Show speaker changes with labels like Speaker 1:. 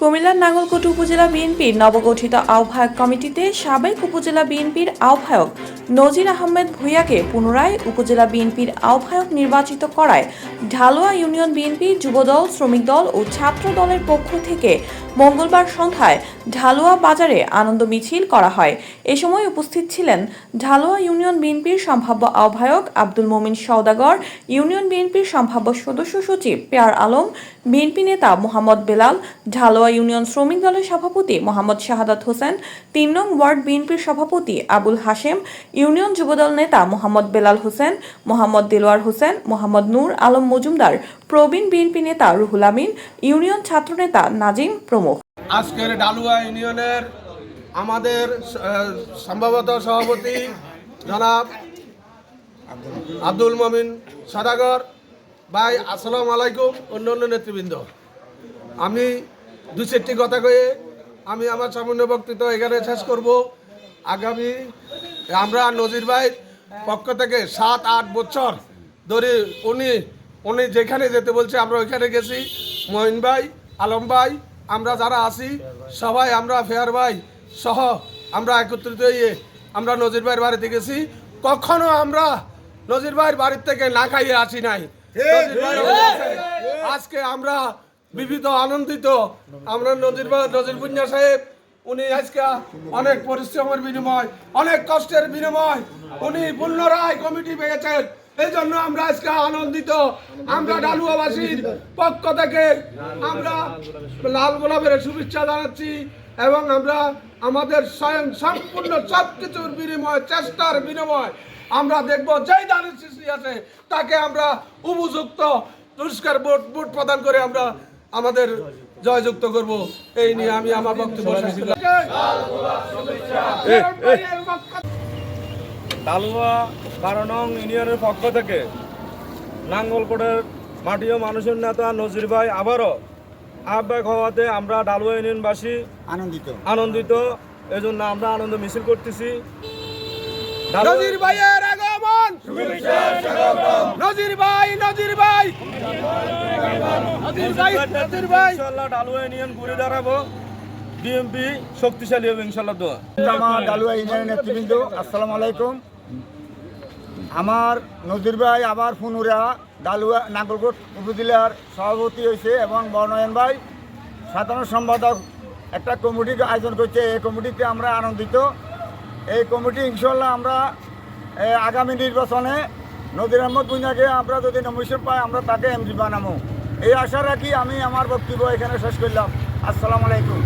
Speaker 1: কুমিল্লার নাঙ্গলকোট উপজেলা বিএনপির নবগঠিত আহ্বায়ক কমিটিতে সাবেক উপজেলা বিএনপির আহ্বায়ক নজির আহমেদ ভূঁইয়াকে পুনরায় উপজেলা বিএনপির আহ্বায়ক নির্বাচিত করায় ঢালোয়া ইউনিয়ন বিএনপি যুবদল, শ্রমিক দল ও ছাত্র দলের পক্ষ থেকে মঙ্গলবার সন্ধ্যায় ঢালোয়া বাজারে আনন্দ মিছিল করা হয়। এ সময় উপস্থিত ছিলেন ঢালোয়া ইউনিয়ন বিএনপির সম্ভাব্য আহ্বায়ক আব্দুল মোমিন সওদাগর, ইউনিয়ন বিএনপির সম্ভাব্য সদস্য সচিব পেয়ার আলম, বিএনপি নেতা মোহাম্মদ বেলাল, ঢালোয়া ইউনিয়ন শ্রমিক দলের সভাপতি মোহাম্মদ শাহাদাত হোসেন, তিন নং ওয়ার্ড বিএনপির সভাপতি আবুল হাশেম, ইউনিয়ন যুবদল নেতা মোহাম্মদ বেলাল হোসেন, মোহাম্মদ দেলোয়ার হোসেন, মোহাম্মদ নূর আলম মজুমদার, প্রবীণ বিএনপি নেতা রুহুল আমিন, ইউনিয়ন ছাত্রনেতা নাজিম প্রমুখ।
Speaker 2: আজকের ডালুয়া ইউনিয়নের আমাদের সম্ভবত সভাপতি জনাব আব্দুল মমিন সদাগর। ভাই, আসসালামু আলাইকুম অন্য অন্য নেতৃবৃন্দ। আমি দু চারটি কথা কয়ে আমি আমার সামান্য বক্তৃতা এখানে শেষ করব। আগামী আমরা নজির ভাই পক্ষ থেকে সাত আট বছর ধরে উনি উনি যেখানে যেতে বলছে আমরা ওইখানে গেছি। মহিন ভাই আলম ভাই আমরা যারা আছি সবাই আমরা ফেয়ার ভাই সহ আমরা একত্রিত হয়ে আমরা নজির ভাইয়ের বাড়িতে গেছি। কখনো আমরা নজির ভাইয়ের বাড়ির থেকে না খাইয়ে আসি নাই। আজকে আমরা বিবিধ আনন্দিত। আমরা নজির নজির পুঞ্জা সাহেব, উনি আজকে অনেক পরিশ্রমের বিনিময়, অনেক কষ্টের বিনিময়, উনি পুনরায় কমিটি পেয়েছেন। এই জন্য আমরা আজকে আনন্দিত। আমরা ডালুয়াবাসীর পক্ষ থেকে আমরা লাল গোলাপের শুভেচ্ছা জানাচ্ছি এবং আমরা আমাদের স্বয়ং সম্পূর্ণ সব কিছুর বিনিময়, চেষ্টার বিনিময় আমরা দেখব যেই দানের সৃষ্টি আছে, তাকে আমরা উপযুক্ত পুরস্কার ভোট ভোট প্রদান করে আমরা আমাদের জয়যুক্ত করব। এই নিয়ে আমি আমার বক্তব্য।
Speaker 3: ডালুয়া বারো নং ইউনিয়নের পক্ষ থেকে নাঙ্গলকোটের মাটি ও মানুষের নেতা নজির ভাই আবারও আহ্বায়ক হওয়াতে আমরা ডালুয়া ইউনিয়নবাসী
Speaker 4: আনন্দিত।
Speaker 3: আনন্দিত। এজন্য আমরা আনন্দ মিছিল করতেছি।
Speaker 2: নজির ভাইয়ের আগমন নজির ভাই নজির ভাই। নজির ভাই নজির ভাই।
Speaker 3: ইনশাল্লাহ ডালুয়া ইউনিয়ন ঘুরে দাঁড়াবো। ডিএমপি শক্তিশালী হবে ইনশাল্লাহ দোয়া।
Speaker 4: আমার ডালুয়া ইউনিয়নের নেতৃবৃন্দ আসসালামু আলাইকুম। আমার নজির ভাই আবার ফুনুরা ডালুয়া নাগরকোট উপজেলার সভাপতি হয়েছে এবং বর্ণয়ন ভাই। সাধারণ সম্পাদক একটা কমিটি আয়োজন করছে। এই কমিটিতে আমরা আনন্দিত। এই কমিটি ইনশাল্লাহ আমরা এ, আগামী নির্বাচনে নজির আহমদ ভুঁইয়াকে আমরা যদি নমিশন পাই, আমরা তাকে এমজি বানাবো এই আশা রাখি আমি আমার বক্তব্য এখানে শেষ করলাম। আসসালামু আলাইকুম।